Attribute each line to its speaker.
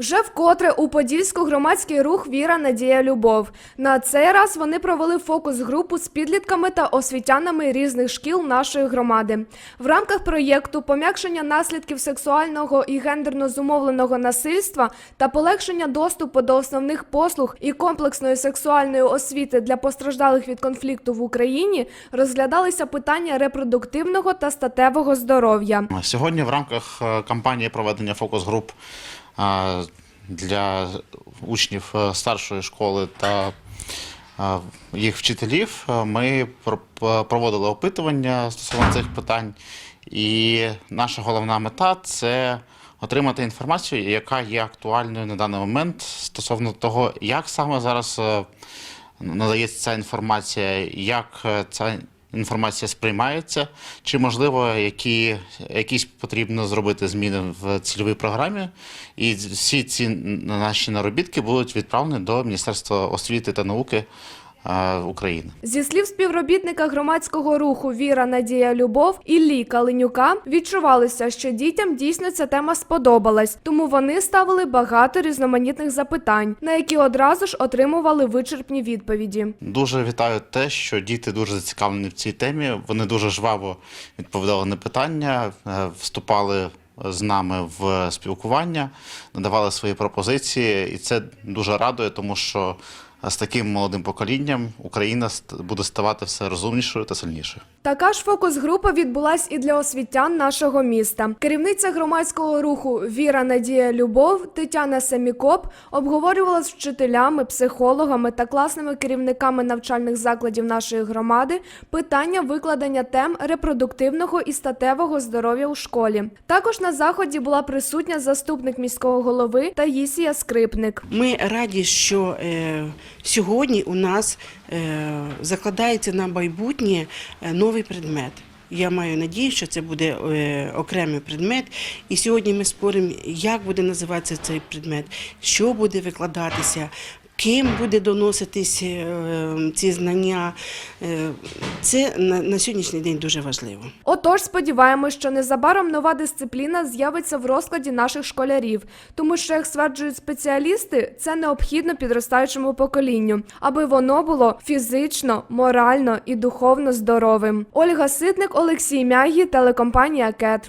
Speaker 1: Вже вкотре у Подільську громадський рух Віра, Надія, Любов. На цей раз вони провели фокус-групу з підлітками та освітянами різних шкіл нашої громади. В рамках проєкту пом'якшення наслідків сексуального і гендерно зумовленого насильства та полегшення доступу до основних послуг і комплексної сексуальної освіти для постраждалих від конфлікту в Україні розглядалися питання репродуктивного та статевого здоров'я.
Speaker 2: Сьогодні в рамках е, кампанії проведення фокус-груп е, для учнів е, старшої школи та е, їх вчителів е, ми про- проводили опитування стосовно цих питань. І наша головна мета це отримати інформацію, яка є актуальною на даний момент стосовно того, як саме зараз надається ця інформація, як ця інформація сприймається, чи можливо які, якісь потрібно зробити зміни в цільовій програмі, і всі ці наші наробітки будуть відправлені до Міністерства освіти та науки України.
Speaker 1: Зі слів співробітника громадського руху Віра, Надія, Любов Іллі Калинюка відчувалося, що дітям дійсно ця тема сподобалась, тому вони ставили багато різноманітних запитань, на які одразу ж отримували вичерпні відповіді.
Speaker 2: Дуже вітаю те, що діти дуже зацікавлені в цій темі. Вони дуже жваво відповідали на питання, е, вступали з нами в спілкування, надавали свої пропозиції, і це дуже радує, тому що з таким молодим поколінням Україна буде ставати все розумнішою та сильнішою.
Speaker 1: Така ж фокус-група відбулась і для освітян нашого міста. Керівниця громадського руху Віра, Надія, Любов Тетяна Семікоп обговорювала з вчителями, психологами та класними керівниками навчальних закладів нашої громади питання викладення тем репродуктивного і статевого здоров'я у школі. Також на заході була присутня заступник міського голови Таїсія Скрипник.
Speaker 3: Ми раді, що е, сьогодні у нас е, закладається на майбутнє е, новий предмет. Я маю надію, що це буде е, окремий предмет. І сьогодні ми споримо, як буде називатися цей предмет, що буде викладатися. Ким буде доноситись е, ці знання, Е, це на, сьогоднішній день дуже важливо.
Speaker 1: Отож, сподіваємось, що незабаром нова дисципліна з'явиться в розкладі наших школярів, тому що, як стверджують спеціалісти, це необхідно підростаючому поколінню, аби воно було фізично, морально і духовно здоровим. Ольга Ситник, Олексій Мягі, телекомпанія Кет.